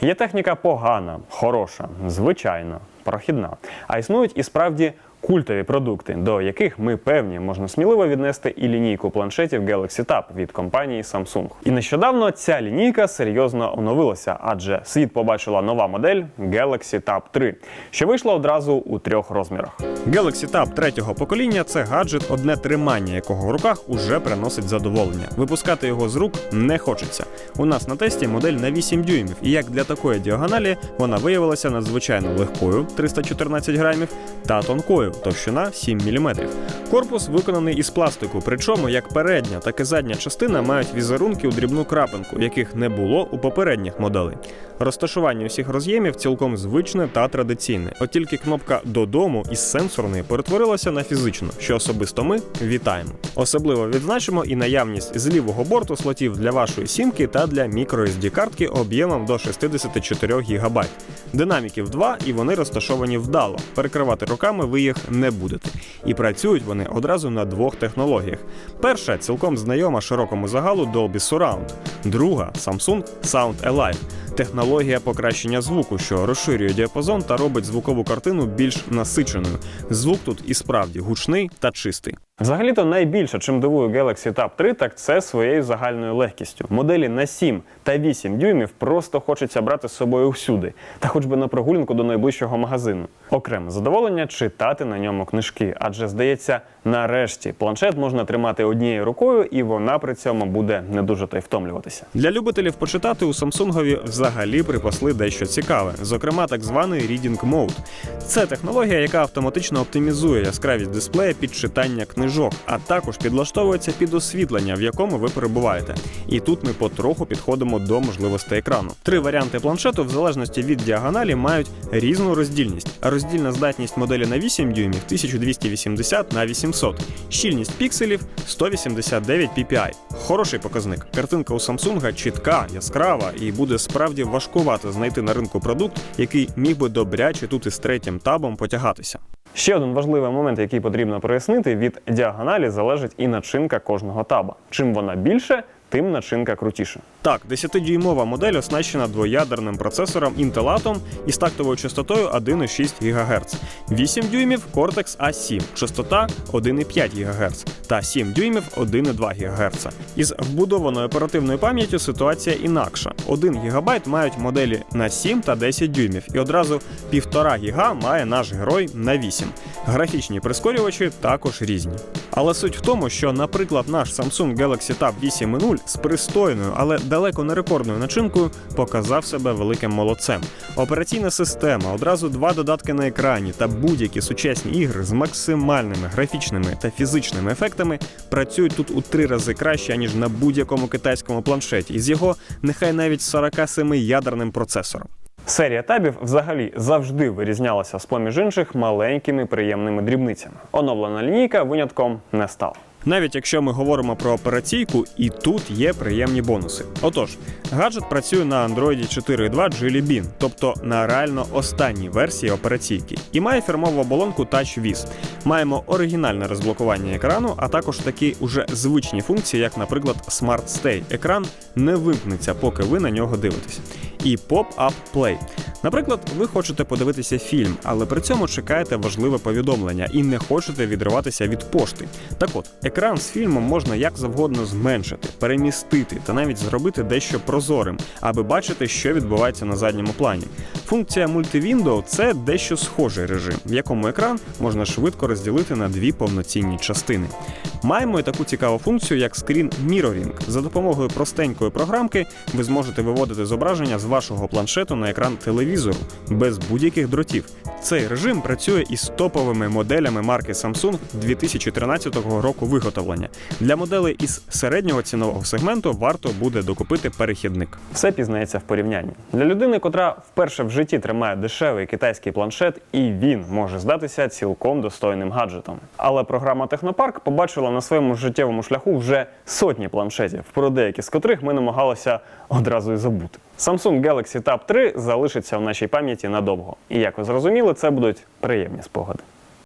Є техніка погана, хороша, звичайна, прохідна. А існують і справді культові продукти, до яких ми певні можна сміливо віднести і лінійку планшетів Galaxy Tab від компанії Samsung. І нещодавно ця лінійка серйозно оновилася, адже світ побачила нова модель Galaxy Tab 3, що вийшла одразу у трьох розмірах. Galaxy Tab третього покоління це гаджет, одне тримання якого в руках уже приносить задоволення. Випускати його з рук не хочеться. У нас на тесті модель на 8 дюймів, і як для такої діагоналі вона виявилася надзвичайно легкою 314 грамів та тонкою товщина 7 мм. Корпус виконаний із пластику, причому як передня, так і задня частина мають візерунки у дрібну крапинку, яких не було у попередніх моделей. Розташування усіх роз'ємів цілком звичне та традиційне. От тільки кнопка додому із сенсорної перетворилася на фізичну, що особисто ми вітаємо. Особливо відзначимо і наявність з лівого борту слотів для вашої сімки та для microSD картки об'ємом до 64 ГБ. Динаміків 2 і вони розташовані вдало. Перекривати руками ви їх не будете. І працюють вони одразу на двох технологіях. Перша цілком знайома широкому загалу Dolby Surround, друга Samsung Sound Alive. Технологія покращення звуку, що розширює діапазон та робить звукову картину більш насиченою. Звук тут і справді гучний та чистий. Взагалі-то найбільше, чим дивує Galaxy Tab 3, так це своєю загальною легкістю. Моделі на 7 та 8 дюймів просто хочеться брати з собою всюди, та хоч би на прогулянку до найближчого магазину. Окреме задоволення читати на ньому книжки, адже здається, нарешті планшет можна тримати однією рукою, і вона при цьому буде не дуже та й втомлюватися. Для любителів почитати у Samsung взагалі припасли дещо цікаве, зокрема так званий Reading Mode. Це технологія, яка автоматично оптимізує яскравість дисплея під читання книжок, а також підлаштовується під освітлення, в якому ви перебуваєте. І тут ми потроху підходимо до можливостей екрану. Три варіанти планшету, в залежності від діагоналі, мають різну роздільність. Роздільна здатність моделі на 8 дюймів 1280 на 800, щільність пікселів 189 ppi. Хороший показник. Картинка у Samsung чітка, яскрава і буде справді важкувато знайти на ринку продукт, який міг би добряче тут із третім табом потягатися. Ще один важливий момент, який потрібно прояснити: від діагоналі залежить і начинка кожного таба. Чим вона більше, тим начинка крутіша. Так, 10-дюймова модель оснащена двоядерним процесором Intel Atom із тактовою частотою 1,6 ГГц, 8 дюймів Cortex A7, частота 1,5 ГГц та 7 дюймів 1,2 ГГц. Із вбудованою оперативною пам'яттю ситуація інакша. 1 ГБ мають моделі на 7 та 10 дюймів, і одразу 1,5 ГБ має наш герой на 8. Графічні прискорювачі також різні. Але суть в тому, що, наприклад, наш Samsung Galaxy Tab 8.0 з пристойною, але далеко не рекордною начинкою показав себе великим молодцем. Операційна система, одразу два додатки на екрані та будь-які сучасні ігри з максимальними графічними та фізичними ефектами працюють тут у три рази краще ніж на будь-якому китайському планшеті, із його нехай навіть 47 ядерним процесором. Серія табів взагалі завжди вирізнялася з поміж інших маленькими приємними дрібницями. Оновлена лінійка винятком не стала. Навіть якщо ми говоримо про операційку, і тут є приємні бонуси. Отож, гаджет працює на Android 4.2 Jelly Bean, тобто на реально останній версії операційки, і має фірмову оболонку TouchWiz. Маємо оригінальне розблокування екрану, а також такі уже звичні функції, як, наприклад, Smart Stay. Екран не вимкнеться, поки ви на нього дивитесь. І Pop-Up Play. Наприклад, ви хочете подивитися фільм, але при цьому чекаєте важливе повідомлення і не хочете відриватися від пошти. Так от, екран з фільмом можна як завгодно зменшити, перемістити та навіть зробити дещо прозорим, аби бачити, що відбувається на задньому плані. Функція Multi-Window – це дещо схожий режим, в якому екран можна швидко розділити на дві повноцінні частини. Маємо і таку цікаву функцію, як Screen Mirroring. За допомогою простенької програмки ви зможете виводити зображення з вашого планшету на екран телевізору без будь-яких дротів. Цей режим працює із топовими моделями марки Samsung 2013 року виготовлення. Для моделей із середнього цінового сегменту варто буде докупити перехідник. Все пізнається в порівнянні. Для людини, котра вперше в житті тримає дешевий китайський планшет, і він може здатися цілком достойним гаджетом. Але програма Технопарк побачила на своєму життєвому шляху вже сотні планшетів, про деякі з котрих ми намагалися одразу і забути. Samsung Galaxy Tab 3 залишиться в нашій пам'яті надовго. І як ви зрозуміли, це будуть приємні спогади.